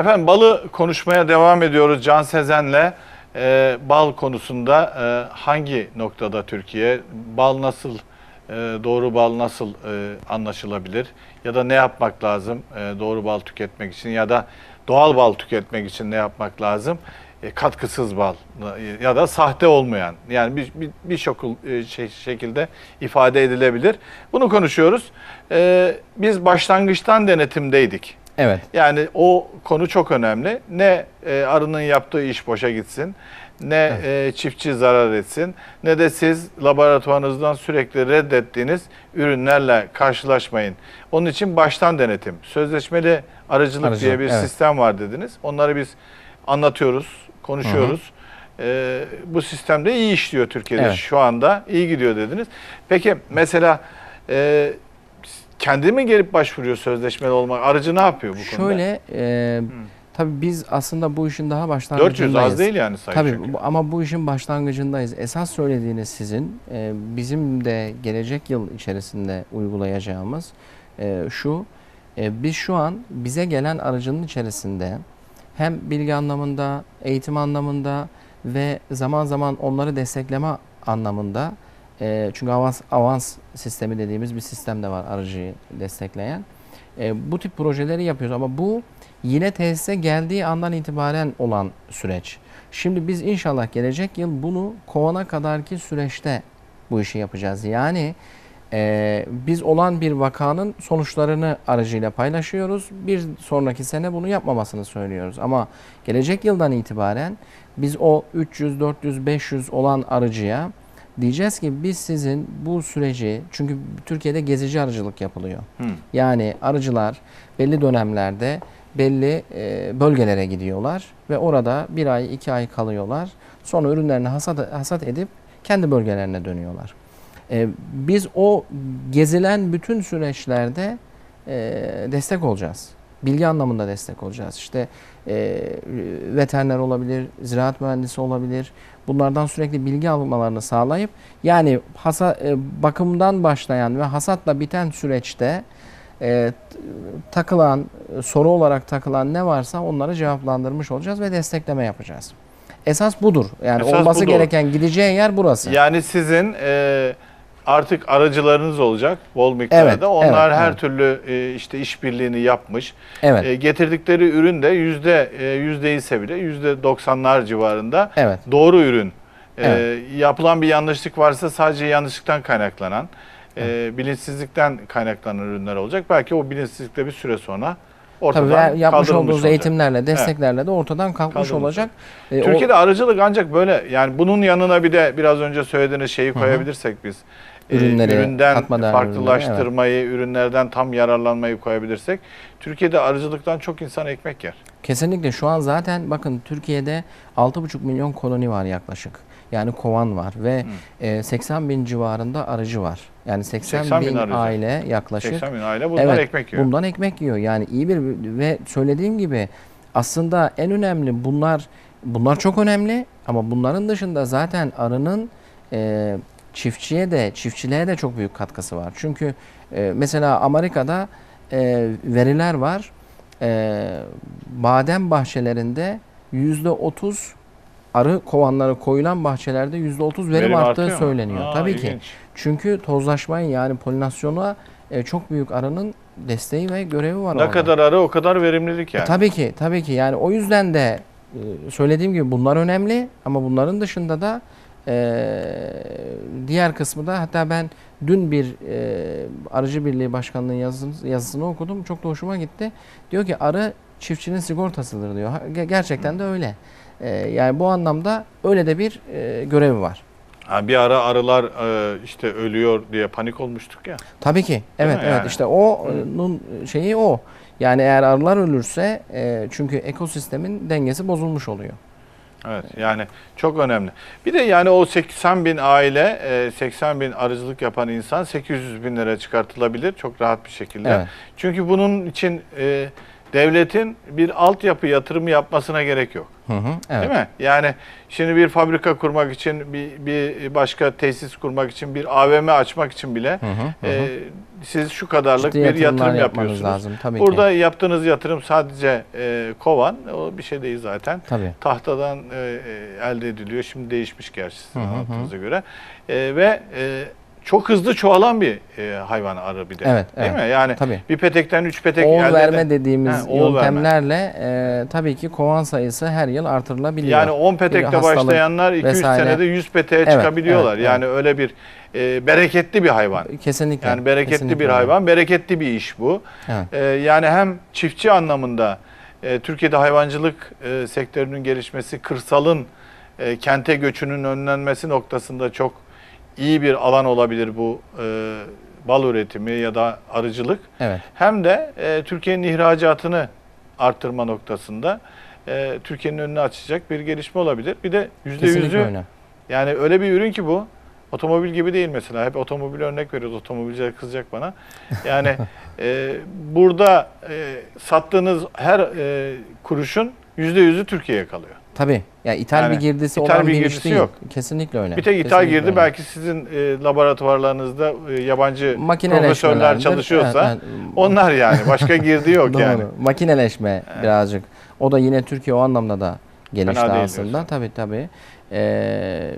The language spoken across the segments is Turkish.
Efendim balı konuşmaya devam ediyoruz Can Sezen'le. Ee, bal konusunda e, hangi noktada Türkiye, bal nasıl, e, doğru bal nasıl e, anlaşılabilir? Ya da ne yapmak lazım e, doğru bal tüketmek için ya da doğal bal tüketmek için ne yapmak lazım? E, katkısız bal e, ya da sahte olmayan yani bir bir, bir şokul, e, şey, şekilde ifade edilebilir. Bunu konuşuyoruz. E, biz başlangıçtan denetimdeydik. Evet. Yani o konu çok önemli. Ne e, arının yaptığı iş boşa gitsin, ne e, çiftçi zarar etsin, ne de siz laboratuvarınızdan sürekli reddettiğiniz ürünlerle karşılaşmayın. Onun için baştan denetim, sözleşmeli aracılık, Aracılık, diye bir evet. sistem var dediniz. Onları biz anlatıyoruz, konuşuyoruz. E, bu sistemde iyi işliyor Türkiye'de Evet. şu anda, iyi gidiyor dediniz. Peki mesela e, kendi mi gelip başvuruyor sözleşmeli olmak? Aracı ne yapıyor bu konuda? Şöyle e, tabii biz aslında bu işin daha başlangıcındayız. 400 az değil yani sayı Tabii çünkü. ama bu işin başlangıcındayız. Esas söylediğiniz sizin e, bizim de gelecek yıl içerisinde uygulayacağımız e, şu. e, biz şu an bize gelen aracının içerisinde hem bilgi anlamında, eğitim anlamında ve zaman zaman onları destekleme anlamında e, çünkü avans avans sistemi dediğimiz bir sistem de var aracıyı destekleyen. E, bu tip projeleri yapıyoruz ama bu yine tesise geldiği andan itibaren olan süreç. Şimdi biz inşallah gelecek yıl bunu kovana kadarki süreçte bu işi yapacağız. Yani e, biz olan bir vakanın sonuçlarını aracıyla paylaşıyoruz. Bir sonraki sene bunu yapmamasını söylüyoruz. Ama gelecek yıldan itibaren biz o 300, 400, 500 olan arıcıya diyeceğiz ki biz sizin bu süreci çünkü Türkiye'de gezici arıcılık yapılıyor. Hı. Yani arıcılar belli dönemlerde belli e, bölgelere gidiyorlar ve orada bir ay iki ay kalıyorlar. Sonra ürünlerini hasat, hasat edip kendi bölgelerine dönüyorlar. E, biz o gezilen bütün süreçlerde e, destek olacağız. Bilgi anlamında destek olacağız. İşte e, veteriner olabilir, ziraat mühendisi olabilir. Bunlardan sürekli bilgi almalarını sağlayıp yani hasa, e, bakımdan başlayan ve hasatla biten süreçte e, takılan, soru olarak takılan ne varsa onları cevaplandırmış olacağız ve destekleme yapacağız. Esas budur. Yani Esas olması budur. gereken gideceği yer burası. Yani sizin e, artık aracılarınız olacak bol miktarda. Evet, Onlar evet, her evet. türlü e, işte işbirliğini yapmış. Evet. E, getirdikleri ürün de yüzde e, yüzde ise bile yüzde 90'lar civarında Evet. doğru ürün. E, Evet. Yapılan bir yanlışlık varsa sadece yanlışlıktan kaynaklanan, e, bilinçsizlikten kaynaklanan ürünler olacak. Belki o bilinçsizlikle bir süre sonra ortadan Tabii ve yapmış olduğunuz olacak. eğitimlerle, desteklerle de ortadan kalkmış Kaldırılmış olacak. E, o- Türkiye'de aracılık ancak böyle yani bunun yanına bir de biraz önce söylediğiniz şeyi koyabilirsek biz e, Ürünleri, üründen katma değerli farklılaştırmayı, ürünlerden tam yararlanmayı koyabilirsek Türkiye'de arıcılıktan çok insan ekmek yer. Kesinlikle şu an zaten bakın Türkiye'de 6,5 milyon koloni var yaklaşık. Yani kovan var ve e, 80 bin civarında arıcı var. Yani 80, 80 bin bin, aile yaklaşık. 80 bin aile bundan evet, ekmek yiyor. Bundan ekmek yiyor. Yani iyi bir ve söylediğim gibi aslında en önemli bunlar bunlar çok önemli ama bunların dışında zaten arının e, çiftçiye de çiftçiliğe de çok büyük katkısı var. Çünkü e, mesela Amerika'da e, veriler var. E, badem bahçelerinde yüzde otuz arı kovanları koyulan bahçelerde yüzde otuz verim, Verim arttığı mu? söyleniyor. Aa, Tabii ki. ilginç. Çünkü tozlaşmayı yani polinasyona e, çok büyük arının desteği ve görevi var Ne orada. kadar arı o kadar verimlilik yani. E, tabii ki, tabii ki. Yani o yüzden de e, söylediğim gibi bunlar önemli ama bunların dışında da e, diğer kısmı da hatta ben dün bir e, Arıcı Birliği Başkanlığı'nın yazısını, yazısını okudum. Çok da hoşuma gitti. Diyor ki arı çiftçinin sigortasıdır diyor. Gerçekten de öyle. E, yani bu anlamda öyle de bir e, görevi var. Ha, bir ara arılar e, işte ölüyor diye panik olmuştuk ya. Tabii ki. Evet evet yani? işte onun şeyi o. Yani eğer arılar ölürse e, çünkü ekosistemin dengesi bozulmuş oluyor. Evet yani çok önemli. Bir de yani o 80 bin aile, e, 80 bin arıcılık yapan insan 800 bin lira çıkartılabilir çok rahat bir şekilde. Evet. Çünkü bunun için e, devletin bir altyapı yatırımı yapmasına gerek yok. Hı hı, evet. Değil mi? Yani şimdi bir fabrika kurmak için, bir, bir başka tesis kurmak için, bir AVM açmak için bile Hı hı, hı e, siz şu kadarlık Ciddi bir yatırım yapıyorsunuz. lazım tabii Burada ki. yaptığınız yatırım sadece e, kovan, o bir şey değil zaten. Tabii. Tahtadan e, e, elde ediliyor. Şimdi değişmiş gerçi sizin anlattığınıza göre. E, ve e, çok hızlı çoğalan bir e, hayvan arı bir de. Evet, Değil evet. mi? Yani Tabii. bir petekten üç petek Oğul elde verme eden- dediğimiz He, oğul verme. yöntemlerle e, tabii ki kovan sayısı her yıl artırılabiliyor. Yani 10 Bir petekte başlayanlar 2-3 vesaire. senede 100 peteğe Evet, çıkabiliyorlar. evet, yani öyle bir e, bereketli bir hayvan. kesinlikle. Yani bereketli kesinlikle bir hayvan, bereketli bir iş bu. Evet. E, yani hem çiftçi anlamında e, Türkiye'de hayvancılık e, sektörünün gelişmesi, kırsalın e, kente göçünün önlenmesi noktasında çok iyi bir alan olabilir bu e, bal üretimi ya da arıcılık. Evet. Hem de e, Türkiye'nin ihracatını arttırma noktasında e, Türkiye'nin önünü açacak bir gelişme olabilir. Bir de yüzde Kesinlikle yüzü öyle. yani öyle bir ürün ki bu. Otomobil gibi değil mesela. Hep otomobil örnek veriyoruz. Otomobilciler kızacak bana. Yani e, burada e, sattığınız her e, kuruşun yüzde yüzü Türkiye'ye kalıyor. Tabii. Ya ithal Yani bir girdisi ithal olan bir girdisi değil. yok. Kesinlikle öyle. Bir tek ithal girdi. öyle. Belki sizin e, laboratuvarlarınızda e, yabancı profesörler çalışıyorsa Evet, evet. onlar yani. Başka girdi yok Doğru. yani. Makineleşme birazcık. O da yine Türkiye o anlamda da gelişti Fena aslında. Tabii tabii. Ee,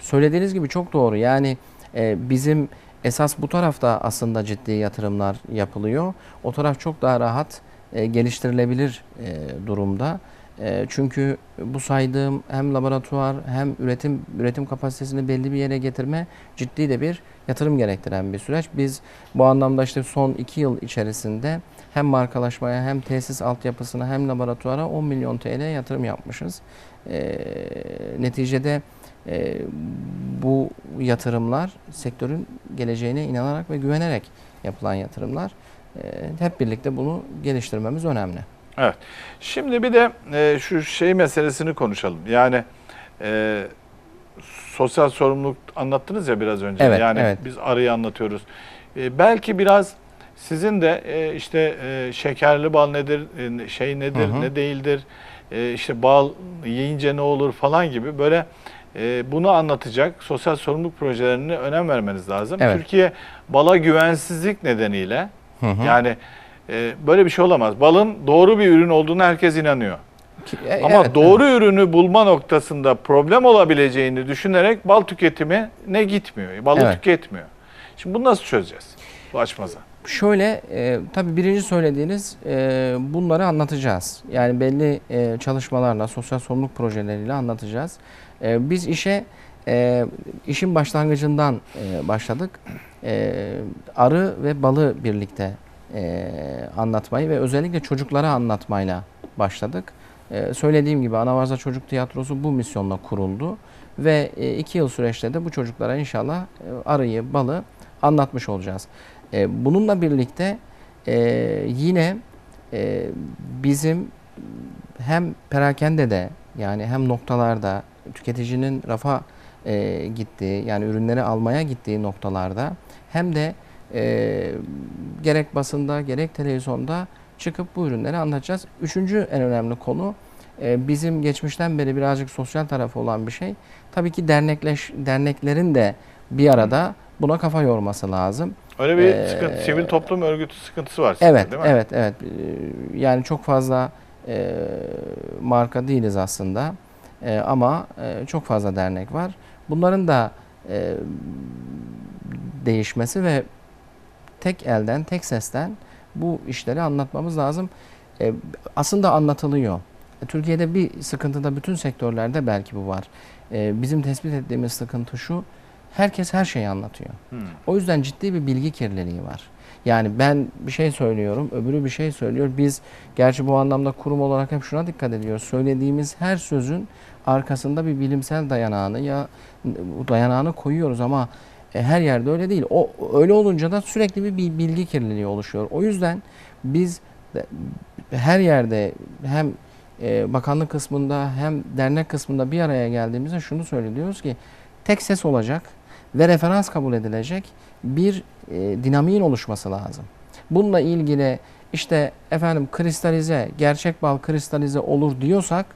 söylediğiniz gibi çok doğru. Yani e, bizim esas bu tarafta aslında ciddi yatırımlar yapılıyor. O taraf çok daha rahat e, geliştirilebilir e, durumda. E, çünkü bu saydığım hem laboratuvar hem üretim üretim kapasitesini belli bir yere getirme ciddi de bir yatırım gerektiren bir süreç. Biz bu anlamda işte son iki yıl içerisinde hem markalaşmaya hem tesis altyapısına hem laboratuvara 10 milyon TL yatırım yapmışız. E, neticede e, bu yatırımlar sektörün geleceğine inanarak ve güvenerek yapılan yatırımlar. E, hep birlikte bunu geliştirmemiz önemli. Evet. Şimdi bir de e, şu şey meselesini konuşalım. Yani e, sosyal sorumluluk anlattınız ya biraz önce. Evet, yani evet. biz arıyı anlatıyoruz. E, belki biraz sizin de e, işte e, şekerli bal nedir, e, şey nedir, Hı hı. ne değildir, e, işte bal yiyince ne olur falan gibi böyle e, bunu anlatacak sosyal sorumluluk projelerine önem vermeniz lazım. Evet. Türkiye bala güvensizlik nedeniyle Hı hı. yani e, böyle bir şey olamaz. Balın doğru bir ürün olduğunu herkes inanıyor. Ki- e, Ama evet, doğru ürünü bulma noktasında problem olabileceğini düşünerek bal tüketimi ne gitmiyor. Balı Evet. tüketmiyor. Şimdi bunu nasıl çözeceğiz? Bu açmaza. Şöyle e, tabii birinci söylediğiniz e, bunları anlatacağız. Yani belli e, çalışmalarla, sosyal sorumluluk projeleriyle anlatacağız. E, biz işe e, işin başlangıcından e, başladık. E, arı ve balı birlikte e, anlatmayı ve özellikle çocuklara anlatmayla başladık. E, söylediğim gibi Anavarza Çocuk Tiyatrosu bu misyonla kuruldu ve e, iki yıl süreçte de bu çocuklara inşallah e, arıyı, balı anlatmış olacağız. E, bununla birlikte e, yine e, bizim hem perakendede yani hem noktalarda tüketicinin rafa e, gittiği yani ürünleri almaya gittiği noktalarda hem de e, gerek basında gerek televizyonda çıkıp bu ürünleri anlatacağız. Üçüncü en önemli konu e, bizim geçmişten beri birazcık sosyal tarafı olan bir şey. Tabii ki dernekleş derneklerin de bir arada buna kafa yorması lazım. Öyle bir Ee, sıkıntı, sivil toplum örgütü sıkıntısı var sizde Evet, değil mi? evet, evet. Yani çok fazla e, marka değiliz aslında. E, ama e, çok fazla dernek var. Bunların da e, değişmesi ve tek elden, tek sesten bu işleri anlatmamız lazım. E, aslında anlatılıyor. E, Türkiye'de bir sıkıntı da bütün sektörlerde belki bu var. E, bizim tespit ettiğimiz sıkıntı şu. Herkes her şeyi anlatıyor. Hmm. O yüzden ciddi bir bilgi kirliliği var. Yani ben bir şey söylüyorum, öbürü bir şey söylüyor. Biz gerçi bu anlamda kurum olarak hep şuna dikkat ediyoruz. Söylediğimiz her sözün arkasında bir bilimsel dayanağını ya dayanağını koyuyoruz ama e, her yerde öyle değil. O öyle olunca da sürekli bir bil- bilgi kirliliği oluşuyor. O yüzden biz her yerde hem e, bakanlık kısmında hem dernek kısmında bir araya geldiğimizde şunu söylüyoruz ki tek ses olacak ve referans kabul edilecek bir e, dinamiğin oluşması lazım. Bununla ilgili işte efendim kristalize, gerçek bal kristalize olur diyorsak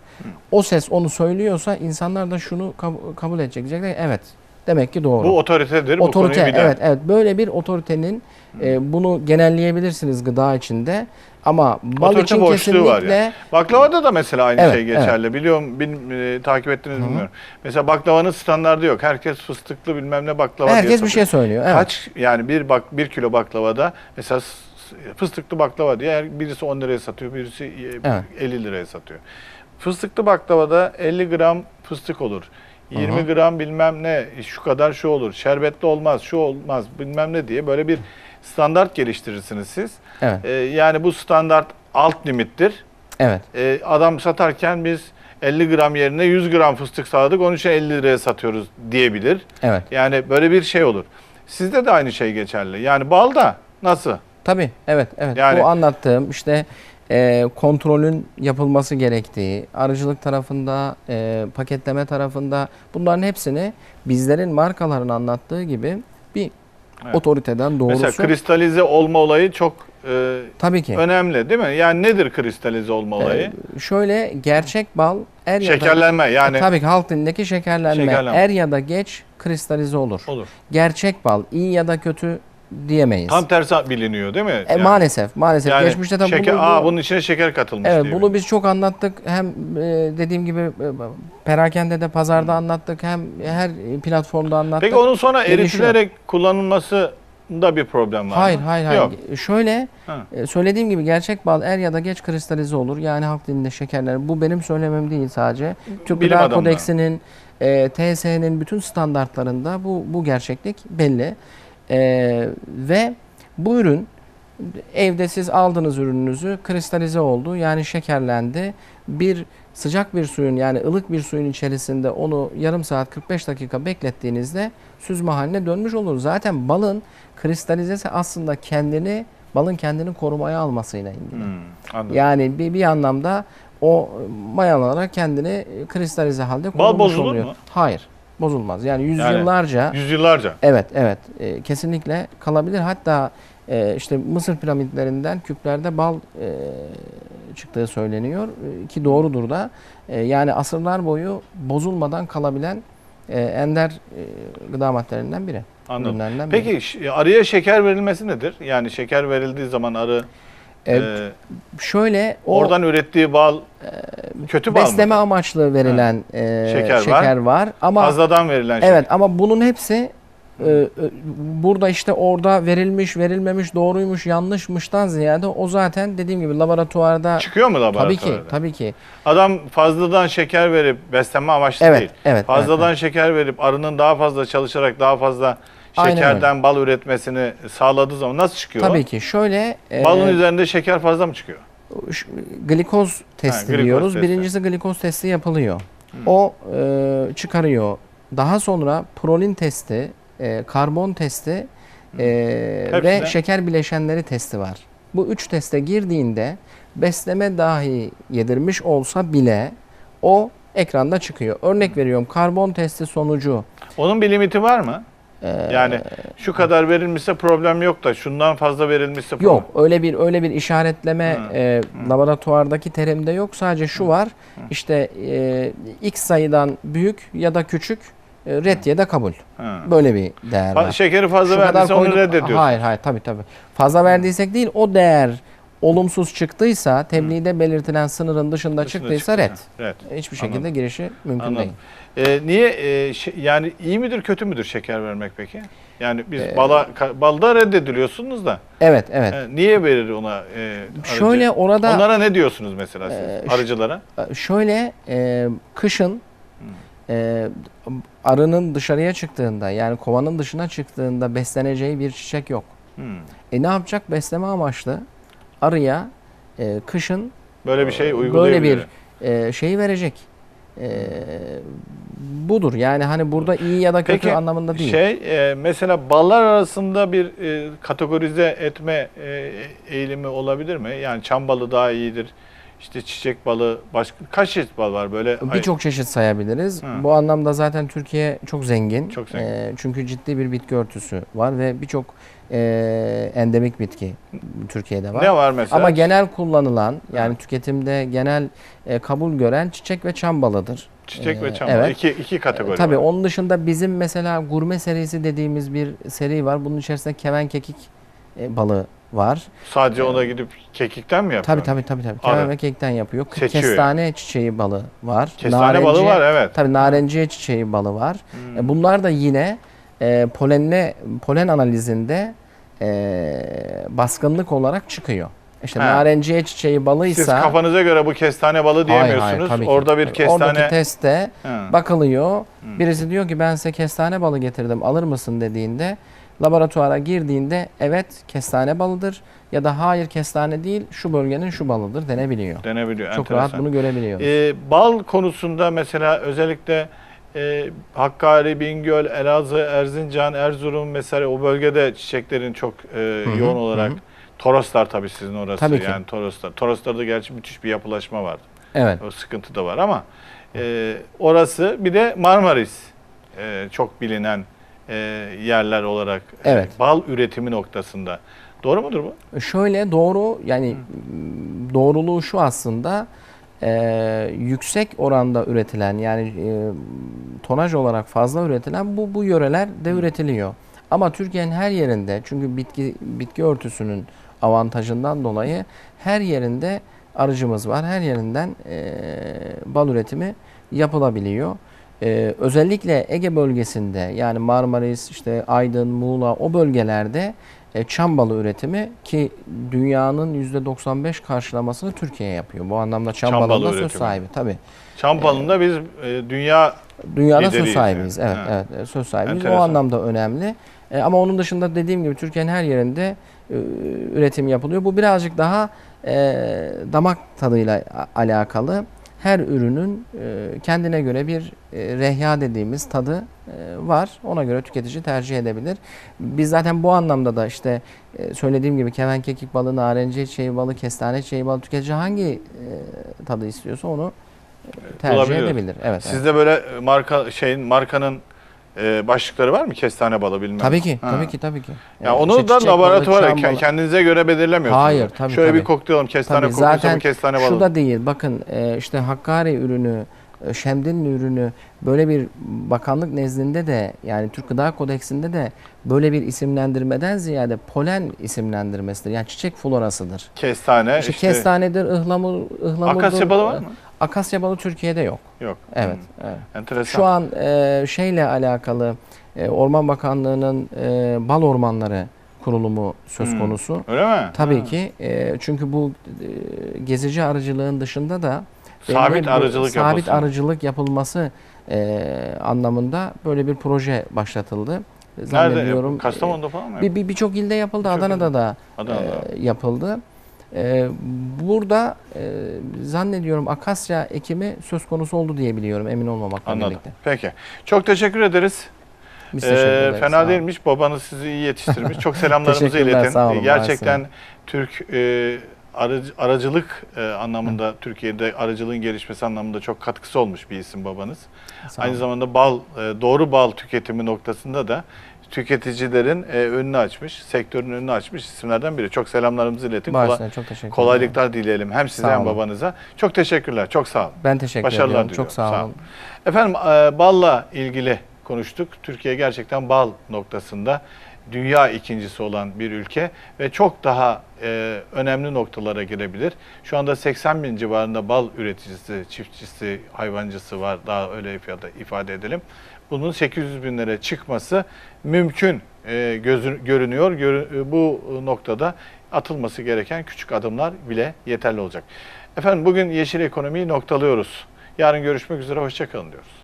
o ses onu söylüyorsa insanlar da şunu kab- kabul edecek. Diyecekler evet demek ki doğru. Bu otoritedir. bu Otorite konuyu bilen. evet evet böyle bir otoritenin e, bunu genelleyebilirsiniz gıda içinde ama bal Otorite için boşluğu kesinlikle var yani. Baklavada da mesela aynı Evet, şey geçerli. Biliyorum, bil- e, takip ettiniz bilmiyorum. Mesela baklavanın standardı yok. Herkes fıstıklı bilmem ne baklava diye herkes bir satıyor. şey söylüyor. Evet. Kaç yani bir bak bir kilo baklavada mesela fıstıklı baklava diye birisi 10 liraya satıyor, birisi e, Evet. 50 liraya satıyor. Fıstıklı baklavada 50 gram fıstık olur. 20 gram bilmem ne şu kadar şu olur. Şerbetli olmaz, şu olmaz bilmem ne diye böyle bir standart geliştirirsiniz siz. Evet. Ee, yani bu standart alt limittir. Evet. Ee, adam satarken biz 50 gram yerine 100 gram fıstık sağladık onun için 50 liraya satıyoruz diyebilir. Evet. Yani böyle bir şey olur. Sizde de aynı şey geçerli. Yani balda nasıl? Tabii evet evet. Yani- Bu anlattığım işte e, kontrolün yapılması gerektiği, arıcılık tarafında, e, paketleme tarafında bunların hepsini bizlerin markaların anlattığı gibi bir Evet. otoriteden doğrusu. Mesela kristalize olma olayı çok e, tabii ki. önemli değil mi? Yani nedir kristalize olma olayı? E, şöyle gerçek bal er ya da Şekerlenme yani. tabii ki halk dilindeki şekerlenme, Şekerlenme. er ya da geç kristalize olur. Olur. Gerçek bal iyi ya da kötü diyemeyiz. Tam tersi biliniyor değil mi? E, Yani- maalesef maalesef yani geçmişte tabii şeker, bunu- aa, bunun içine şeker katılmış Evet diye. bunu biz çok anlattık. Hem e, dediğim gibi e, perakende de pazarda anlattık. Hem her platformda anlattık. Peki onun sonra Gelişiyor. eritilerek kullanılması da bir problem var Hayır mı? hayır hayır. Yok. Şöyle Ha. e, söylediğim gibi gerçek bal er ya da geç kristalize olur. Yani halk dilinde şekerler. Bu benim söylemem değil sadece. Türk Bilim Gıda. Kodeksinin e, TSE'nin bütün standartlarında bu bu gerçeklik belli. E, ve bu ürün evde siz aldığınız ürününüzü kristalize oldu. Yani şekerlendi. Bir sıcak bir suyun yani ılık bir suyun içerisinde onu yarım saat 45 dakika beklettiğinizde süzme haline dönmüş olur. Zaten balın kristalizesi aslında kendini balın kendini korumaya almasıyla ilgili. Hmm, anladım. Yani bir, bir anlamda o mayalanarak kendini kristalize halde korumuş bozulur oluyor. mu? Hayır. Bozulmaz. Yani yüzyıllarca Yüzyıllarca. Evet, evet. E, kesinlikle kalabilir. Hatta e, işte Mısır piramitlerinden küplerde bal e, çıktığı söyleniyor E, ki doğrudur da. E, yani asırlar boyu bozulmadan kalabilen e, ender e, gıda maddelerinden biri. Anladım. biri. Peki ş- arıya şeker verilmesi nedir? Yani şeker verildiği zaman arı E, e, şöyle o oradan ürettiği bal kötü bal besleme mı? amaçlı verilen e, Şeker şeker, var. var. ama Fazladan verilen şeker. Evet ama bunun hepsi e, e, burada işte orada verilmiş, verilmemiş, doğruymuş, yanlışmıştan ziyade o zaten dediğim gibi laboratuvarda Çıkıyor mu laboratuvarda? tabii ki tabii ki Adam fazladan şeker verip beslenme amaçlı Evet, değil. evet, Fazladan evet, şeker verip arının daha fazla çalışarak daha fazla şekerden bal üretmesini sağladığı zaman nasıl çıkıyor? tabii ki şöyle e, Balın üzerinde şeker fazla mı çıkıyor? glikoz testi glikoz diyoruz. testi. Birincisi glikoz testi yapılıyor. O e, çıkarıyor. Daha sonra prolin testi, e, karbon testi e, ve Hepsine- şeker bileşenleri testi var. Bu üç teste girdiğinde besleme dahi yedirmiş olsa bile o ekranda çıkıyor. Örnek veriyorum karbon testi sonucu Onun bir limiti var mı? E, Yani şu kadar verilmişse problem yok da şundan fazla verilmişse problem. Yok öyle bir öyle bir işaretleme Hı, e, laboratuvardaki terimde yok. Sadece şu var. işte e, x sayıdan büyük ya da küçük e, red ya da kabul. Ha. Böyle bir değer var. Şekeri fazla Şu verdiyse onu koyduk- reddediyorsun. Hayır hayır tabii tabii. Fazla verdiysek değil o değer olumsuz çıktıysa tebliğde belirtilen sınırın dışında, Dışında çıktıysa red. Red. Hiçbir şekilde Anladım. girişi mümkün Anladım. değil. Ee, niye e, yani iyi midir kötü müdür şeker vermek peki? Yani biz Ee, bala balda reddediliyorsunuz da Evet evet. e, niye verir ona e, arıcı? Şöyle orada Onlara ne diyorsunuz mesela siz ş- arıcılara? Şöyle e, kışın e, arının dışarıya çıktığında yani kovanın dışına çıktığında besleneceği bir çiçek yok. Hmm. E ne yapacak? Besleme amaçlı arıya e, kışın Böyle bir şey böyle uygulayabilir. bir e, şeyi verecek. E, budur. Yani hani burada iyi ya da kötü Peki anlamında değil. şey e, mesela ballar arasında bir e, kategorize etme e, eğilimi olabilir mi? Yani çam balı daha iyidir. işte çiçek balığı, başka kaç çeşit bal var böyle? Birçok çeşit sayabiliriz. Hı. Bu anlamda zaten Türkiye çok zengin. Çok zengin. Ee, çünkü ciddi bir bitki örtüsü var ve birçok e, endemik bitki Türkiye'de var. ne var mesela? Ama genel kullanılan yani tüketimde genel e, kabul gören çiçek ve çam balıdır. çiçek ve Ee, çam evet. balığı. İki, iki kategori Tabii var. onun dışında bizim mesela gurme serisi dediğimiz bir seri var. Bunun içerisinde keven kekik e, balığı var. Sadece ona gidip kekikten mi yapıyor? Tabii tabii tabii tabii. Arı. Keven ve kekikten yapıyor. Seçiyor. Kestane çiçeği balığı var. Kestane balığı var evet. Tabii narenciye çiçeği balı var. Hmm. E, Bunlar da yine e, polenle polen analizinde e, baskınlık olarak çıkıyor. İşte He. narenciye çiçeği balıysa Siz kafanıza göre bu kestane Hayır, hayır, diyemiyorsunuz. tabii ki. Orada bir kestane... Oradaki testte Hı. bakılıyor. Hmm. Birisi diyor ki ben size kestane balı getirdim alır mısın dediğinde laboratuvara girdiğinde evet kestane balıdır ya da hayır kestane değil şu bölgenin şu balıdır denebiliyor. denebiliyor. Çok enteresan. rahat bunu görebiliyoruz. Ee, bal konusunda mesela özellikle e, Hakkari, Bingöl, Elazığ, Erzincan, Erzurum mesela o bölgede çiçeklerin çok e, hı, yoğun hı olarak hı. Toroslar tabii sizin orası Tabii ki. yani Toroslar. Toroslarda gerçi müthiş bir yapılaşma var. evet. O sıkıntı da var ama e, orası bir de Marmaris e, çok bilinen e, yerler olarak e, Evet. bal üretimi noktasında. Doğru mudur bu? Şöyle doğru yani doğruluğu şu aslında e, yüksek oranda üretilen yani e, tonaj olarak fazla üretilen bu bu yörelerde üretiliyor. Ama Türkiye'nin her yerinde çünkü bitki bitki örtüsünün avantajından dolayı her yerinde arıcımız var. Her yerinden e, bal üretimi yapılabiliyor. E, özellikle Ege bölgesinde yani Marmaris, işte Aydın, Muğla o bölgelerde e, çam balı üretimi ki dünyanın %95 karşılamasını Türkiye yapıyor. Bu anlamda çam, Çam balı balında söz üretimi. sahibi tabii. Çam balında biz e, dünya Dünyada söz sahibiyiz. yani. Evet, Ha. evet, evet, söz sahibiyiz. Enteresan. O anlamda önemli. E, ama onun dışında dediğim gibi Türkiye'nin her yerinde e, üretim yapılıyor. Bu birazcık daha e, damak tadıyla alakalı. Her ürünün e, kendine göre bir e, rehya dediğimiz tadı e, var. Ona göre tüketici tercih edebilir. Biz zaten bu anlamda da işte söylediğim gibi keven kekik balığı, narenciye çiçeği balığı, kestane çiçeği balığı tüketici hangi tadı istiyorsa onu tercih edebilir. Evet. evet. Sizde böyle marka şeyin markanın e, başlıkları var mı? Kestane balı bilmem. Tabii ki, Ha. tabii ki, tabii ki. Ya Ee, onu işte da çiçek balı, laboratuvara çam ke- balı. kendinize göre belirlemiyorsunuz. Hayır, tabii, Şöyle tabii. bir koklayalım kestane Tabii, kokuyorsa zaten kestane balı. şu da değil. Bakın e, işte Hakkari ürünü, e, Şemdinli ürünü böyle bir bakanlık nezdinde de yani Türk Gıda Kodeksinde de böyle bir isimlendirmeden ziyade polen isimlendirmesidir. Yani çiçek florasıdır. Kestane İşte, işte. kestanedir, ıhlamur, ıhlamurdur. Akasya balı var mı? Akasya balı Türkiye'de yok. Yok. Evet. Hmm, evet. Enteresan. Şu an e, şeyle alakalı e, Orman Bakanlığı'nın e, bal ormanları kurulumu söz Hmm. konusu. Öyle mi? Tabii Ha. ki e, çünkü bu e, gezici arıcılığın dışında da Sabit belli bu arıcılık sabit yapılsın. arıcılık yapılması e, anlamında böyle bir proje başlatıldı. Zannediyorum. Nerede? Kastamonu'da falan mı? e, bir bir- birçok ilde yapıldı. Birçok Adana'da da Adana'da. e, yapıldı. E, burada e, zannediyorum akasya ekimi söz konusu oldu diye biliyorum emin olmamakla Anladım. birlikte. Peki. Çok teşekkür ederiz. Biz Ee, ederiz. Fena değilmiş. Babanız sizi iyi yetiştirmiş. Çok selamlarımızı iletin. sağ olun, Ee, Gerçekten maalesef. Türk e, aracı- aracılık e, anlamında Türkiye'de aracılığın gelişmesi anlamında çok katkısı olmuş bir isim babanız. Sağ Aynı olun. zamanda bal e, doğru bal tüketimi noktasında da tüketicilerin e, önünü açmış, sektörün önünü açmış isimlerden biri. Çok selamlarımızı iletin. Kola- çok teşekkür kolaylıklar dileyelim hem size hem olun. babanıza. Çok teşekkürler. Çok sağ olun. Ben teşekkür Başarılar ediyorum. diliyorum. Çok sağ Sağ olun. olun. Efendim e, balla ilgili konuştuk. Türkiye gerçekten bal noktasında dünya ikincisi olan bir ülke ve çok daha e, önemli noktalara girebilir. Şu anda 80 bin civarında bal üreticisi, çiftçisi, hayvancısı var. Daha öyle ifade, ifade edelim. Bunun 800 binlere çıkması mümkün e, gözü, görünüyor. Görü- e, bu noktada atılması gereken küçük adımlar bile yeterli olacak. Efendim bugün yeşil ekonomiyi noktalıyoruz. Yarın görüşmek üzere, hoşçakalın diyoruz.